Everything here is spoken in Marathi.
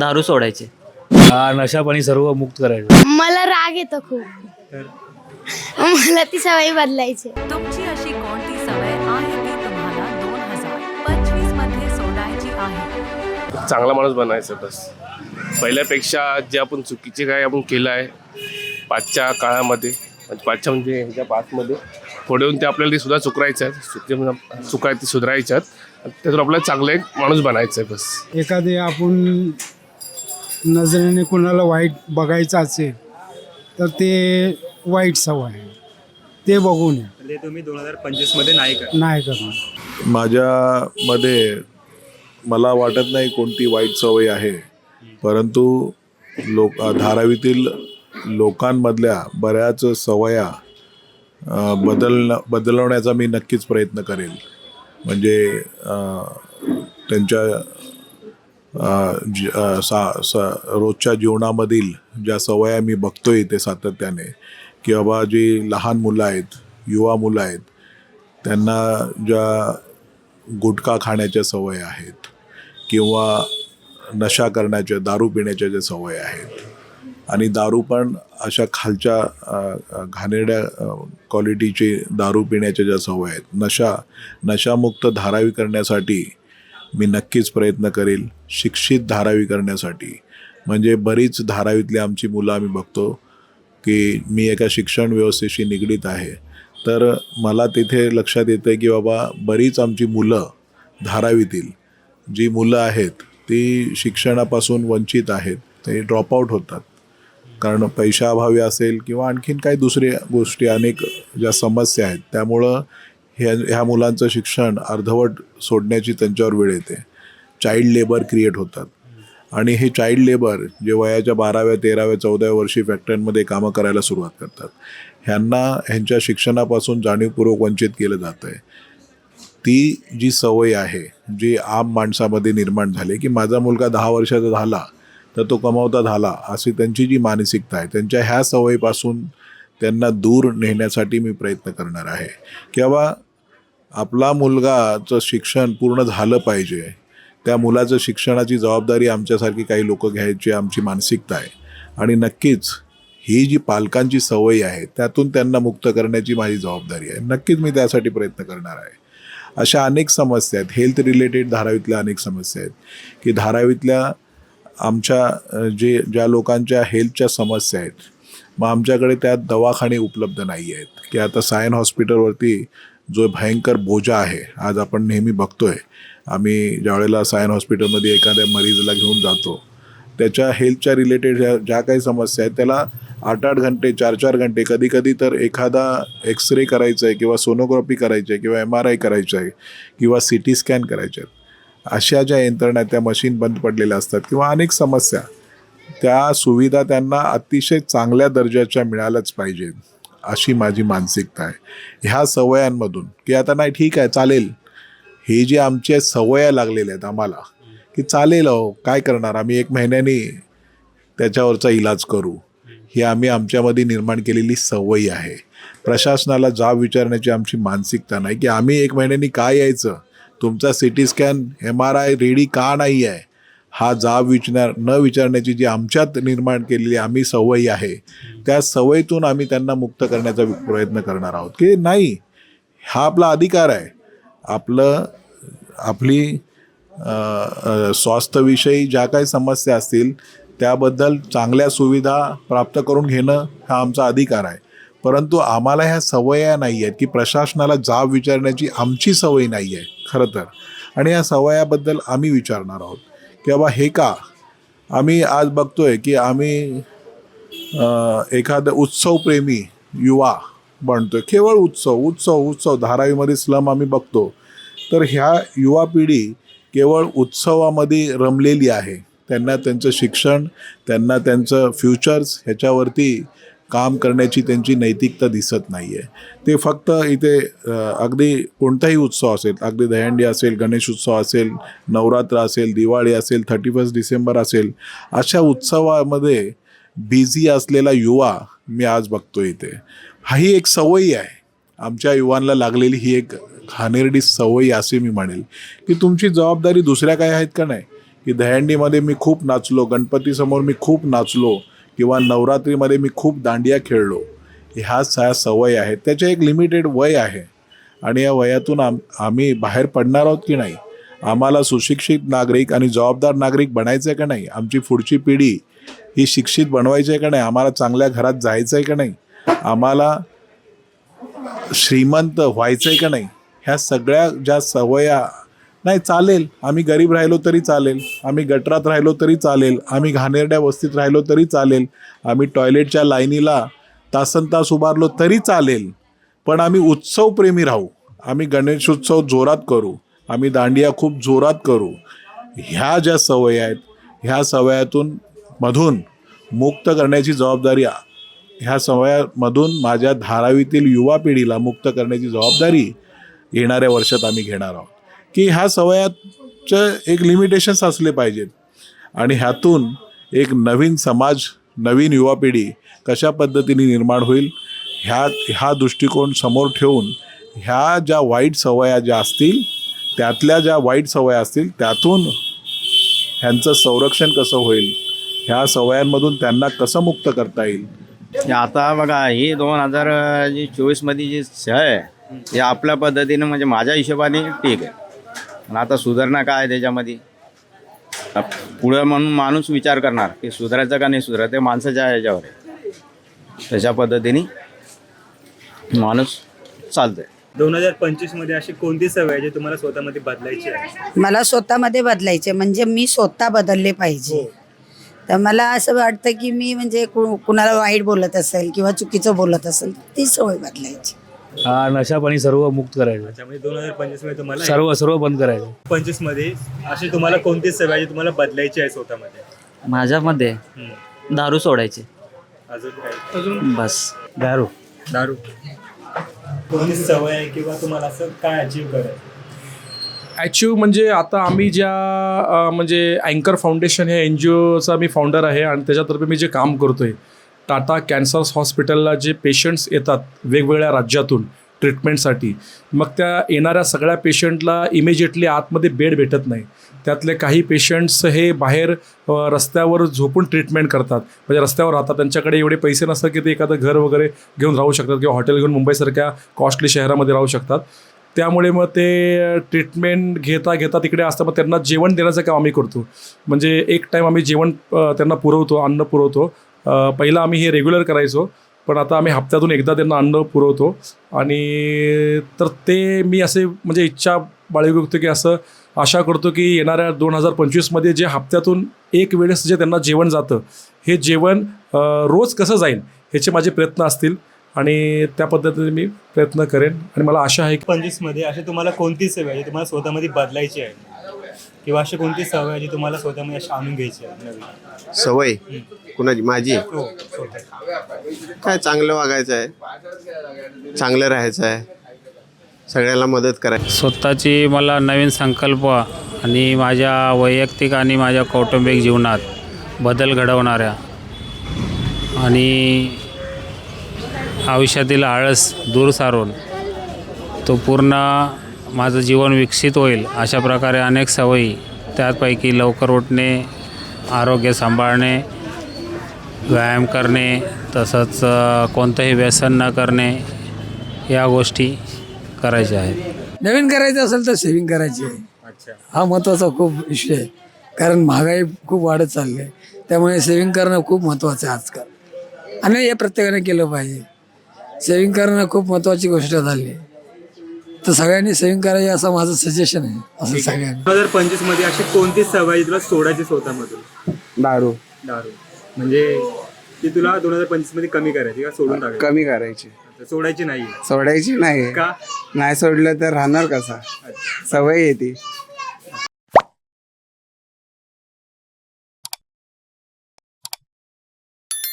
दारू सोडायचे. हा नशा पाणी सर्व मुक्त करायचं. मला राग येतो खूप. मला ती सवय बदलायची. तुमची अशी कोणती सवय आहे ती तुम्हाला दोन हजार पंचवीसमध्ये सोडायची आहे? चांगला माणूस बनायचं बस. पहिल्यापेक्षा जे आपण चुकीचे काय आपण केलं आहे पाचच्या काळामध्ये म्हणजे पाचच्या म्हणजे ह्याच्या पाचमध्ये पुढे येऊन ते आपल्याला ते सुद्धा चुकरायचं आहे. चुकी म्हणजे चुका आहेत ते सुधारायच्या आहेत. आणि त्यातून आपल्याला चांगलं एक माणूस बनायचं आहे बस. एखादे आपण नजरेने कोणाला वाईट बघायचं असेल तर ते वाईट सवय आहे. ते बघू नये म्हणजे तुम्ही दोन हजार पंचवीसमध्ये नाही का नाही करणार. माझ्यामध्ये मला वाटत नाही कोणती वाईट सवय आहे परंतु लोक धारावीतील लोकांमधल्या बऱ्याच सवया अ, बदल बदलवण्याचा मी नक्कीच प्रयत्न करेल. म्हणजे अ, त्यांच्या जी- सा स रोजच्या जीवनामधील ज्या सवया मी बघतोय ते सातत्याने की बाबा जी लहान मुलं आहेत युवा मुलं आहेत त्यांना ज्या गुटखा खाण्याच्या सवय आहेत किंवा नशा करण्याच्या दारू पिण्याच्या ज्या सवय आहेत. आणि दारू पण अशा खालच्या घाणेरड्या क्वालिटीची दारू पिण्याच्या ज्या सवय आहेत नशा नशामुक्त धारावी करण्यासाठी मी नक्कीच प्रयत्न करेल शिक्षित धारावी करण्यासाठी. म्हणजे बरीच धारावीतली आमची मुलं आम्ही बघतो की मी एका शिक्षण व्यवस्थेशी निगडीत आहे. तर मला तिथे लक्षात येतं आहे की बाबा बरीच आमची मुलं धारावीतील. जी मुलं आहेत ती शिक्षणापासून वंचित आहेत. ते ड्रॉपआउट होतात. कारण पैशाअभावी असेल किंवा आणखीन काही दुसऱ्या गोष्टी अनेक ज्या समस्या आहेत त्यामुळं ह्या ह्या मुलांचं शिक्षण अर्धवट सोडण्याची त्यांच्यावर वेळ येते. चाइल्ड लेबर क्रिएट होतात. आणि हे चाइल्ड लेबर जे वयाच्या बाराव्या तेराव्या चौदाव्या वर्षी फॅक्टरीमध्ये कामं करायला सुरुवात करतात. ह्यांना ह्यांच्या शिक्षणापासून जाणीवपूर्वक वंचित केलं जातं आहे. ती जी सवय आहे जी आम माणसामध्ये निर्माण झाली की माझा मुलगा दहा वर्षाचा झाला तर तो कमावता झाला अशी त्यांची जी मानसिकता आहे त्यांच्या ह्या सवयीपासून त्यांना दूर नेण्यासाठी मी प्रयत्न करणार आहे. किंवा आपला मुलगाचं शिक्षण पूर्ण झालं पाहिजे. त्या मुलाचं शिक्षणाची जबाबदारी आमच्यासारखी काही लोक घ्यायची आमची मानसिकता आहे. आणि नक्कीच ही जी पालकांची सवय आहे त्यातून त्यांना मुक्त करण्याची माझी जबाबदारी आहे. नक्कीच मी त्यासाठी प्रयत्न करणार आहे. अशा अनेक समस्या आहेत. हेल्थ रिलेटेड धारावीतल्या अनेक समस्या आहेत. की धारावीतल्या आमच्या जे ज्या लोकांच्या हेल्थच्या समस्या आहेत मग आमच्याकडे त्यात दवाखाने उपलब्ध नाही आहेत. की आता सायन हॉस्पिटलवरती जो भयंकर बोजा आहे आज आपण नेहमी बघतोय. आम्ही ज्यावेळेला सायन हॉस्पिटलमध्ये एखाद्या मरीजला घेऊन जातो त्याच्या हेल्थच्या रिलेटेड ज्या ज्या काही समस्या आहेत त्याला आठ आठ घंटे चार चार घंटे कधी कधी तर एखादा एक्स रे करायचा आहे किंवा सोनोग्राफी करायची आहे किंवा एम आर आय करायचं आहे किंवा सी टी स्कॅन करायचे आहेत. अशा ज्या यंत्रणा त्या मशीन बंद पडलेल्या असतात किंवा अनेक समस्या. त्या सुविधा त्यांना अतिशय चांगल्या दर्जाच्या मिळाल्याच पाहिजेत अशी माझी मानसिकता आहे. ह्या सवयांमधून की आता नाही ठीक आहे चालेल. हे जे आमच्या सवया लागलेल्या आहेत आम्हाला की चालेल अहो काय करणार? आम्ही एक महिन्याने त्याच्यावरचा इलाज करू. ही आम्ही आमच्यामध्ये निर्माण केलेली सवयी आहे. प्रशासनाला जाब विचारण्याची आमची मानसिकता नाही की आम्ही एक महिन्यानी काय यायचं? तुमचा C T scan M R I ready का नाही आहे हा जाब विचार न विचारण्याची जी आमच्यात निर्माण केलेली आम्ही सवयी आहे त्या सवयीतून आम्ही त्यांना मुक्त करण्याचा प्रयत्न करणार आहोत. की नाही हा आपला अधिकार आहे. आपलं आपली स्वास्थ्यविषयी ज्या काही समस्या असतील त्याबद्दल चांगल्या सुविधा प्राप्त करून घेणं हा आमचा अधिकार आहे. परंतु आम्हाला ह्या सवया नाही आहेत की प्रशासनाला जाब विचारण्याची आमची सवय नाही आहे खरं तर. आणि या सवयाबद्दल आम्ही विचारणार आहोत. की बाबा हे का? आम्ही आज बघतोय की आम्ही एखादं उत्सवप्रेमी युवा बनतोय. केवळ उत्सव उत्सव उत्सव धारावीमध्ये स्लम आम्ही बघतो. तर ह्या युवा पिढी केवळ उत्सवामध्ये रमलेली आहे. त्यांना त्यांचं शिक्षण त्यांना त्यांचं फ्युचर्स ह्याच्यावरती काम करण्याची त्यांची नैतिकता दिसत नाही आहे ते फक्त इथे अगदी कोणताही उत्सव असेल अगदी दहीहंडी असेल गणेश उत्सव असेल नवरात्र असेल दिवाळी असेल थर्टी फर्स्ट डिसेंबर असेल अशा उत्सवामध्ये बिझी असलेला युवा मी आज बघतो इथे. हा ही एक सवयी आहे. आमच्या युवांना लागलेली ही एक घाणेरडी सवयी असे मी म्हणेल. की तुमची जबाबदारी दुसऱ्या काय आहेत का नाही? की दहंडीमध्ये मी खूप नाचलो गणपतीसमोर मी खूप नाचलो किंवा नवरात्रीमध्ये मी खूप दांडिया खेळलो ह्या सा सवय आहेत त्याचे एक लिमिटेड वय आहे. आणि या वयातून आम आम्ही बाहेर पडणार आहोत की नाही? आम्हाला सुशिक्षित नागरिक आणि जबाबदार नागरिक बनायचं आहे का नाही? आमची पुढची पिढी ही शिक्षित बनवायची आहे का नाही? आम्हाला चांगल्या घरात जायचं आहे का नाही? आम्हाला श्रीमंत व्हायचं आहे का नाही? ह्या सगळ्या ज्या सवया नाही चालेल. आम्ही गरीब राहिलो तरी चालेल. आम्ही गटरात राहिलो तरी चालेल. आम्ही घाणेरड्या वस्तीत राहिलो तरी चालेल. आम्ही टॉयलेटच्या लाईनीला तासन तास उभारलो तरी चालेल. पण आम्ही उत्सवप्रेमी राहू. आम्ही गणेशोत्सव जोरात करू. आम्ही दांडिया खूप जोरात करू. ह्या ज्या सवयी आहेत ह्या सवयातून मधून मुक्त करण्याची जबाबदारी ह्या सवयामधून माझ्या धारावीतील युवा पिढीला मुक्त करण्याची जबाबदारी येणाऱ्या वर्षात आम्ही घेणार आहोत. की ह्या सवयाचं एक लिमिटेशन्स असले पाहिजेत. आणि ह्यातून एक नवीन समाज नवीन युवा पिढी कशा पद्धतीने निर्माण होईल ह्या ह्या दृष्टिकोन समोर ठेवून ह्या ज्या वाईट सवया ज्या असतील त्यातल्या ज्या वाईट सवया असतील त्यातून ह्यांचं संरक्षण कसं होईल ह्या सवयांमधून त्यांना कसं मुक्त करता येईल? आता बघा ही दोन हजार चोवीसमध्ये जी सह आहे हे आपल्या पद्धतीनं म्हणजे माझ्या हिशोबाने ठीक आहे. पण आता सुधारणा काय आहे त्याच्यामध्ये? पुढं म्हणून माणूस विचार करणार की सुधारायचं का नाही सुधारायचं ते माणसाच्या ह्याच्यावर आहे. तशा पद्धतीने माणूस चालतंय. दोन हजार पंचवीसमध्ये अशी कोणती सवय आहे जी तुम्हाला स्वतःमध्ये बदलायची आहे? मला स्वतःमध्ये बदलायचे म्हणजे मी स्वतः बदलले पाहिजे. तर मला असं वाटतं की मी म्हणजे कु- कुणाला वाईट बोलत असेल किंवा चुकीचं बोलत असेल ती सवय बदलायची. हा नशा पाणी सर्व मुक्त करायचं. त्याच्यामध्ये दोन हजार पंचवीसमध्ये तुम्हाला सर्व सर्व बंद करायचं. पंचवीसमध्ये अशी तुम्हाला कोणती सवय आहे जी तुम्हाला बदलायची आहे स्वतःमध्ये? माझ्यामध्ये हम्म. दारू सोडायची. अजून काय? अजून? बस. दारू. दारू. कोणती सवय आहे किंवा तुम्हाला असं काय अचीव करायचं? ॲचिव्ह म्हणजे आता आम्ही ज्या अ, म्हणजे अँकर फाउंडेशन हे एन जी ओचा मी फाउंडर आहे आणि त्याच्यातर्फे मी जे काम करतो आहे टाटा कॅन्सर्स हॉस्पिटलला जे पेशंट्स येतात वेगवेगळ्या राज्यातून ट्रीटमेंटसाठी मग त्या येणाऱ्या सगळ्या पेशंटला इमिजिएटली आतमध्ये बेड भेटत नाही. त्यातले काही पेशंट्स हे बाहेर रस्त्यावर झोपून ट्रीटमेंट करतात. म्हणजे रस्त्यावर राहतात. त्यांच्याकडे एवढे पैसे नसतात की ते एखादं घर वगैरे घेऊन राहू शकतात किंवा हॉटेल घेऊन मुंबईसारख्या कॉस्टली शहरामध्ये राहू शकतात. त्यामुळे मग ते ट्रीटमेंट घेता घेता तिकडे असतं मग त्यांना जेवण देण्याचं काम आम्ही करतो. म्हणजे एक टाईम आम्ही जेवण त्यांना पुरवतो अन्न पुरवतो. पहिलं आम्ही हे रेग्युलर करायचो पण आता आम्ही हप्त्यातून एकदा त्यांना अन्न पुरवतो. आणि तर ते मी असे म्हणजे इच्छा बाळगतो की असं आशा करतो की येणाऱ्या दोन हजार पंचवीसमध्ये जे हप्त्यातून एक वेळेस जे त्यांना जेवण जातं हे जेवण रोज कसं जाईल ह्याचे माझे प्रयत्न असतील. आणि त्या पद्धतीने मी प्रयत्न करेन. आणि मला आशा आहे की पंचवीसमध्ये अशी तुम्हाला कोणती सवय आहे जी तुम्हाला स्वतःमध्ये बदलायची आहे? किंवा अशी कोणती सवय आहे जी तुम्हाला स्वतःमध्ये अशी आणून घ्यायची आहे? सवय? कुणाची? माझी? काय चांगलं वागायचं आहे? चांगलं राहायचं आहे. सगळ्याला मदत करायची. स्वतःची मला नवीन संकल्प आणि माझ्या वैयक्तिक आणि माझ्या कौटुंबिक जीवनात बदल घडवणाऱ्या आणि आयुष्यातील आळस दूर सारून तो पूर्ण माझं जीवन विकसित होईल अशा प्रकारे अनेक सवयी त्यापैकी लवकर उठणे आरोग्य सांभाळणे व्यायाम करणे तसंच कोणतंही व्यसन न करणे या गोष्टी करायच्या आहेत. नवीन करायचं असेल तर सेविंग करायची आहे. अच्छा. हा महत्त्वाचा खूप विषय आहे. कारण महागाई खूप वाढत चालली आहे. त्यामुळे सेविंग करणं खूप महत्त्वाचं आहे आजकाल. आणि हे प्रत्येकाने केलं पाहिजे. सेविंग करणं खूप महत्त्वाची गोष्ट झाली आहे. तर सगळ्यांनी सेविंग करायची असं माझं सजेशन आहे. असं सगळ्यांनी. दोन हजार पंचवीसमध्ये अशी कोणती सवय जी तुला सोडायची स्वतःमधून? दारू. दारू. म्हणजे ती तुला दोन हजार पंचवीसमध्ये कमी करायची का सोडून टाकायची? कमी करायची. सोडायची नाही सोडायची नाही. का? नाही सोडलं तर राहणार कसा? सवय येते